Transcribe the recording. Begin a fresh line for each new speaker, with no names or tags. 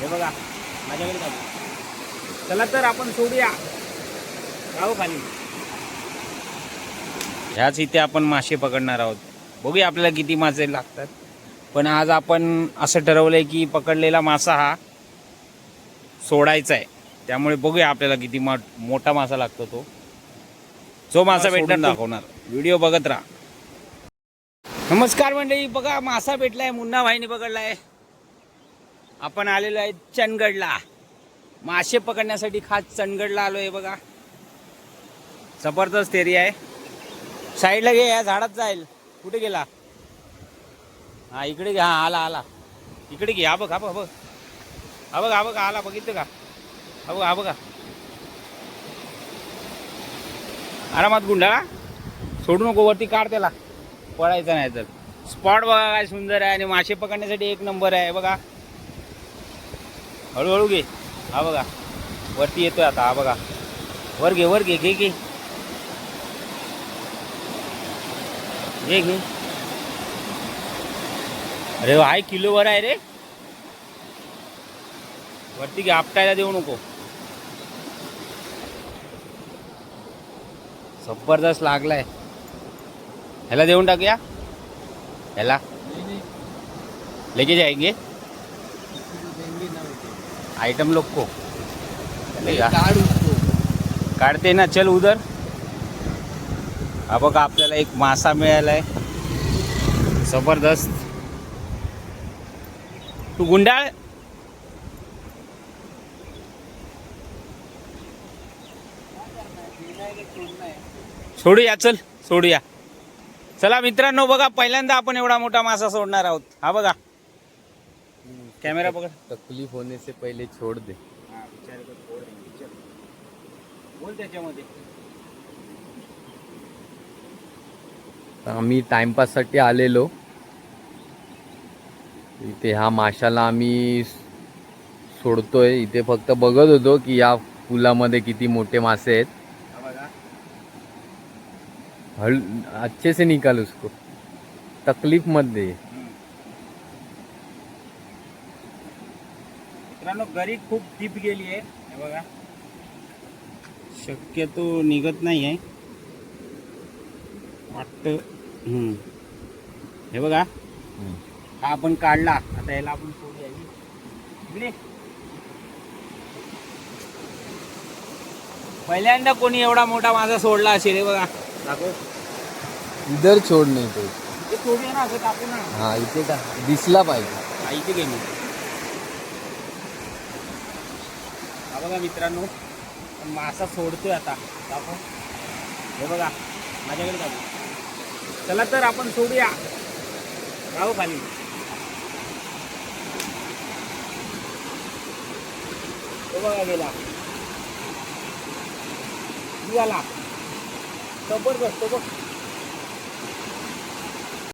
हे बघा माझ्याकडे चालू चला तर आपण सोडूया. राहू खाली. ह्याच इथे आपण मासे पकडणार आहोत. बघूया आपल्याला किती मासे लागतात. पण आज आपण असं ठरवलंय की पकडलेला मासा हा सोडायचा आहे त्यामुळे बघूया आपल्याला किती मा मोठा मासा लागतो तो. जो मासा भेटणार दाखवणार. व्हिडिओ बघत राहा. नमस्कार मंडळी बघा मासा भेटलाय मुन्ना भाईने पकडलाय. आपण आलेलो आहे चंदगडला. मासे पकडण्यासाठी खास चंदगडला आलो आहे बघा. जबरदस्त एरिया आहे. साईडला घे या झाडात जाईल. कुठे गेला? हा इकडे घे. हा आला आला. इकडे घे. हा बघ हा बघ हा बघ. हा बघ हा बघ आला बघितलं का? हा बघ हा बघा. आरामात गुंडाळा. सोडू नको वरती काढ त्याला. पळायचं नाही तर. स्पॉट बघा काय सुंदर आहे आणि मासे पकडण्यासाठी एक नंबर आहे. बघा. हळूहळू घे. हा बघा. वरती येतोय आता हा बघा. वर घे वर घे घे घे. घे घे. अरे हाय किलोवर आहे रे. वरती घे आपटायला देऊ नको. जबरदस्त लागलाय. ह्याला देऊन टाकूया. ह्याला. लेके जाएंगे आइटम लोग को. चलेगा काढते ना चल उधर. हा बघा आपल्याला एक मासा मिळालाय. जबरदस्त. तू गुंडाळ? सोडूया चल सोडूया. चला मित्रांनो बघा पहिल्यांदा आपण एवढा मोठा मासा सोडणार आहोत. हा बघा. कॅमेरा पकड।
तकलीफ होने से पहले छोड़ दे।
बोल त्याच्यामध्ये
आम्ही टाइमपाससाठी आलेलो. इथे ह्या माशाला आम्ही सोडतोय. इथे फक्त बघत होतो की या पुलामध्ये किती मोठे मासे आहेत.
हा
हल अच्छे से निकाल उसको. तकलीफ मत दे
मित्रांनो गरी खूप डीप गेली आहे. हे बघा. शक्यतो निघत नाही आहे वाटतं. हे बघा. हा आपण काढला. आता याला आपण सोडूया. इकडे. पहिल्यांदा कोणी एवढा मोठा माझा सोडला असेल हे बघा. दाखव.
इधर छोड़ नाही तो
सोडूया ना असं टाकू ना.
हा इथे का दिसला पाहिजे.
हा, इथे घे मग हा बघा मित्रांनो मासा सोडतोय आता. दाखव. हे बघा माझ्याकडे दाखव. चला तर आपण सोडूया. राहू खाली. तो बघा गेला. निघाला. जबरदस्त बघ.